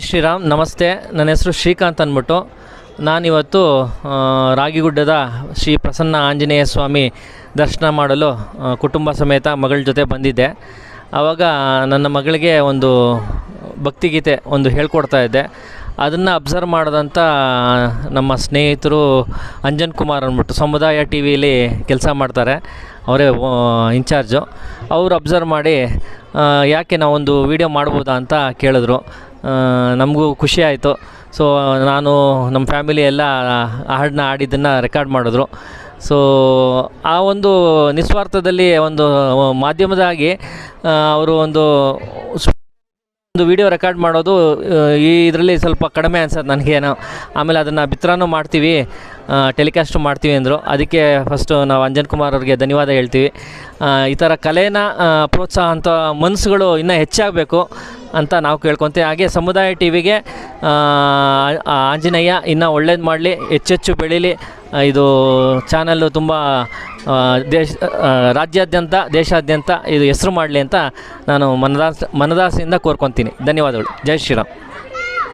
ಶ್ರೀರಾಮ್, ನಮಸ್ತೆ. ನನ್ನ ಹೆಸರು ಶ್ರೀಕಾಂತ್ ಅಂದ್ಬಿಟ್ಟು. ನಾನಿವತ್ತು ರಾಗಿಗುಡ್ಡದ ಶ್ರೀ ಪ್ರಸನ್ನ ಆಂಜನೇಯ ಸ್ವಾಮಿ ದರ್ಶನ ಮಾಡಲು ಕುಟುಂಬ ಸಮೇತ ಮಗಳ ಜೊತೆ ಬಂದಿದ್ದೆ. ಆವಾಗ ನನ್ನ ಮಗಳಿಗೆ ಒಂದು ಭಕ್ತಿಗೀತೆ ಒಂದು ಹೇಳ್ಕೊಡ್ತಾ ಇದ್ದೆ. ಅದನ್ನು ಅಬ್ಸರ್ವ್ ಮಾಡಿದಂಥ ನಮ್ಮ ಸ್ನೇಹಿತರು ಅಂಜನ್ ಕುಮಾರ್ ಅಂದ್ಬಿಟ್ಟು ಸಮುದಾಯ ಟಿ ವಿಲಿ ಕೆಲಸ ಮಾಡ್ತಾರೆ. ಅವರೇ ಇನ್ಚಾರ್ಜು. ಅವರು ಅಬ್ಸರ್ವ್ ಮಾಡಿ ಯಾಕೆ ನಾವೊಂದು ವೀಡಿಯೋ ಮಾಡ್ಬೋದಾ ಅಂತ ಕೇಳಿದ್ರು. ನಮಗೂ ಖುಷಿ ಆಯಿತು. ಸೊ ನಾನು ನಮ್ಮ ಫ್ಯಾಮಿಲಿ ಎಲ್ಲ ಹಾಡನ್ನ ಹಾಡಿದ್ದನ್ನು ರೆಕಾರ್ಡ್ ಮಾಡಿದ್ರು. ಸೊ ಆ ಒಂದು ನಿಸ್ವಾರ್ಥದಲ್ಲಿ ಒಂದು ಮಾಧ್ಯಮದಾಗಿ ಅವರು ಒಂದು ಒಂದು ವಿಡಿಯೋ ರೆಕಾರ್ಡ್ ಮಾಡೋದು ಈ ಇದರಲ್ಲಿ ಸ್ವಲ್ಪ ಕಡಿಮೆ ಅನ್ಸತ್ತೆ ನನಗೇನೋ. ಆಮೇಲೆ ಅದನ್ನು ಬಿತ್ತರನೂ ಮಾಡ್ತೀವಿ ಟೆಲಿಕಾಸ್ಟು ಮಾಡ್ತೀವಿ ಅಂದರು. ಅದಕ್ಕೆ ಫಸ್ಟು ನಾವು ಅಂಜನ್ ಕುಮಾರ್ ಅವ್ರಿಗೆ ಧನ್ಯವಾದ ಹೇಳ್ತೀವಿ. ಈ ಥರ ಕಲೆನ ಪ್ರೋತ್ಸಾಹ ಅಂತ ಮನಸ್ಸುಗಳು ಇನ್ನೂ ಹೆಚ್ಚಾಗಬೇಕು ಅಂತ ನಾವು ಕೇಳ್ಕೊತೀವಿ. ಹಾಗೆ ಸಮುದಾಯ ಟಿ ವಿಗೆ ಆಂಜನೇಯ ಇನ್ನೂ ಒಳ್ಳೇದು ಮಾಡಲಿ, ಹೆಚ್ಚೆಚ್ಚು ಬೆಳೀಲಿ. ಇದು ಚಾನಲ್ಲು ತುಂಬ ದೇಶ ರಾಜ್ಯಾದ್ಯಂತ ದೇಶಾದ್ಯಂತ ಇದು ಹೆಸರು ಮಾಡಲಿ ಅಂತ ನಾನು ಮನದಾಸ ಮನದಾಸೆಯಿಂದ ಕೋರ್ಕೊತೀನಿ. ಧನ್ಯವಾದಗಳು. ಜೈ ಶ್ರೀರಾಮ್.